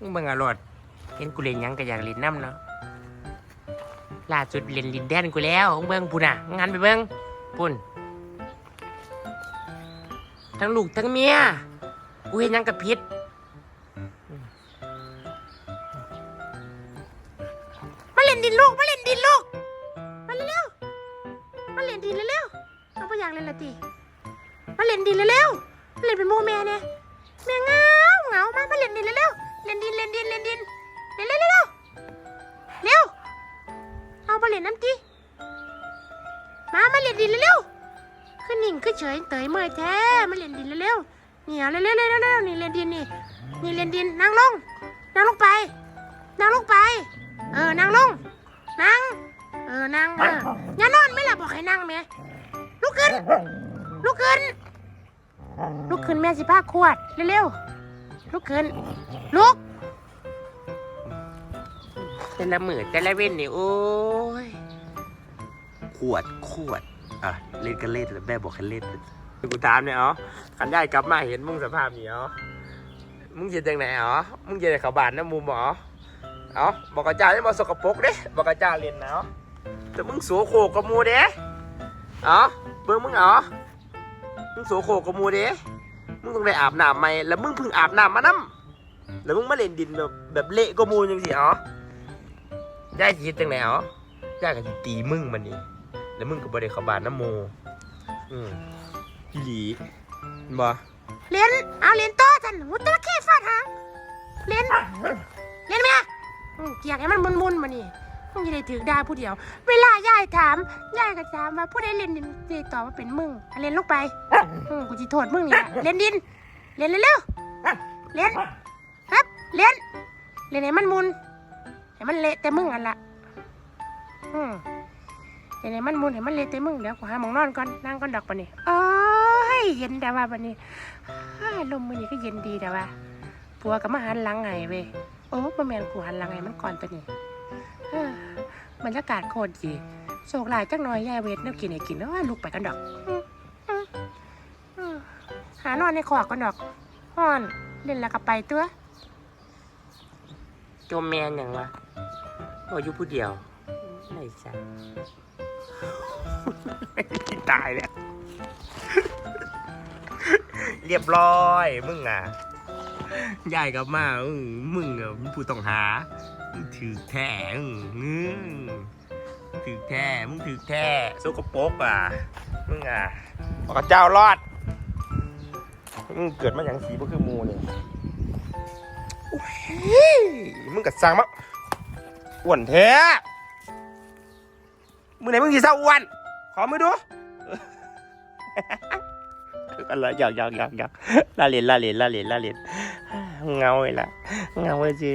มึงเบิ่งอารอดเห็นกูเล่นหยังก็อยากเล่นน้ำเนาะล่าสุดเล่นลินแดนกูแล้วมึงเบิ่งปุ่นอะงานไปเบิ่งปุ่นทั้งลูกทั้งเมียกูเห็นหยังกับพิษมาเล่นดินลูกมาเล่นดินลูกมาเร็วๆมาเล่นดินเร็วๆเอาไปอยากเล่นละตีมาเล่นดินเร็วๆมาเล่นเป็นโมแม่เนี่ยแม่เหงาเหงามามาเล่นดินเร็วๆ เล่นดินเล่นดินเล่นดินเล่นเร็วเร็วเร็วเอาไปเล่นน้ำตีมามาเล่นดินเร็วขึ้นนิ่งขึ้นเฉยเตยเมื่อยแท้มาเล่นดินเร็วๆเนี่ยเร็วๆเร็วเร็วนี่เล่นดินนี่นี่เล่นดินนั่งลงนั่งลงไปนั่งลงไป เออนั่งลงนั่งเออนั่งเอออย่านอนไม่หลับบอกให้นั่งแม่ลุกขึ้นลุกขึ้นลุกขึ้นแม่สิพาขวดเร็วๆ ลุกขึ้น ลุก แต่ละมือแต่ละเว้นนี่โอ้ย ขวดขวด อะ เล่นก็เล่นแต่แม่บอกให้เล่นกูถามเนี่ยอ๋อขันได้กลับมาเห็นมึงสภาพนี้อ๋อมึงจะจังไหนอ๋อมึงเจะได้เข้าบานน้ำมุมอ๋ออ๋อบอกกระเจ้าจะมาสกปรกเด้บอกกระเจ้าเล่นนะอ๋อแต่มึงโสโครกกับมูเด้อ๋อเบิ่งมึงอ๋อมึงโสโครกกับมูเด้ มึงต้องได้อาบน้ำใหม่แล้วมึงเพิ่งอาบน้ำมาน้ำแล้วมึงมาเล่นดินแบบแบบเละกว่าหมูจังสิอ๋อย่าสิคิดจังไหนอ๋อย่าก็สิตีมึงมันนี่แล้วมึงก็บ่ได้ขบานน้ำโมอืมอีหลีบ่เรียนเอาเรียนต่อจันหัวตะเข้ฟาดหางเรียนเรียนไหมอะอืมเกียกให้มันมุนๆมานี่ มึงจะได้ถือได้ผู้เดียว เวลายายถามยายก็ถามว่าผู้ใดเล่นดินจะตอบว่าเป็นมึงอะเรียนลงไปอืมกูจะโทษมึงนี่แหละเรียนดินเรียนเร็วๆเรียนครับเรียนเรียนให้มันมุนให้มันเละแต่มึงอันละอืมเรียนให้มันมุนให้มันเละแต่มึงเดี๋ยวกูหาหมองนอนก่อนนั่งก่อนดอกปะนี่โอ้ยเย็นแต่ว่าปะนี่อ้ายลมมือนี้ก็เย็นดีแต่ว่าผัวกับมาหันหลังไงเว้ยโอ้ประแมนกูหันหลังไงมันก่อนตัวนี้เอ้อ บรรยากาศโคตรดีโศกหลายจักหน่อยยายเวทแนวกินให้กินแล้วลุกไปกันดอกอืมอืมอืมหานอนในขอกกันดอกฮ้อนเล่นแล้วก็ไปตัวโจมแมนอย่างวะโอ้อยู่ผู้เดียวไม่ใช่ตายแล้วเรียบร้อย มึงอะยายกลับมา มึงมึงอะมึงผู้ต้องหา มึงถือแท้มึงอืมถือแท้มึงถือแท้สกปรกอะมึงอะบอกกับเจ้ารอดมึงเกิดมาอย่างสีบ่คือหมูเนี่ยมึงกัดสั่งมาอ้วนแท้มึงไหนมึงสิเศร้าอ้วนขอมือดู อะไรอยากอยากอยากอยากลาเลนลาเลนลาเลนลาเลนเงาเลยละเงาเลยจี